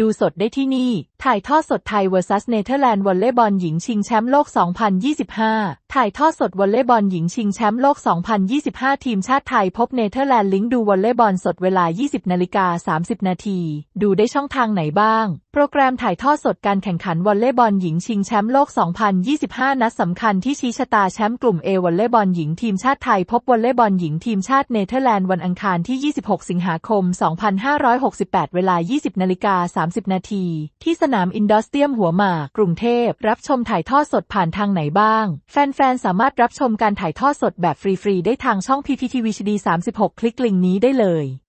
ดูสดได้ที่นี่ ถ่ายทอดสดไทย vs เนเธอร์แลนด์วอลเลย์บอลหญิงชิงแชมป์โลก 2025 ถ่ายทอดสดวอลเลย์บอลหญิงชิงแชมป์โลก 2025 ทีมชาติไทยพบเนเธอร์แลนด์ลิงก์ดูวอลเลย์บอลสดเวลา 20นาฬิกา30 นาที ดูได้ช่องทางไหนบ้าง โปรแกรมถ่ายทอดสดการแข่งขันวอลเลย์บอลหญิงชิงแชมป์โลก 2025 นัดสำคัญที่ชี้ชะตาแชมป์กลุ่ม A วอลเลย์บอลหญิงทีมชาติไทยพบวอลเลย์บอลหญิงทีมชาติเนเธอร์แลนด์วันอังคารที่ 26 สิงหาคม 2568 เวลา 20นาฬิกา30 นาทีที่สนามอินดอสเตียมหัวหมาก กรุงเทพ รับชมถ่ายทอดสดผ่านทางไหนบ้าง แฟนๆ สามารถรับชมการถ่ายทอดสดแบบฟรีๆ ได้ทางช่อง PPTV HD 36 คลิกลิงก์นี้ได้เลย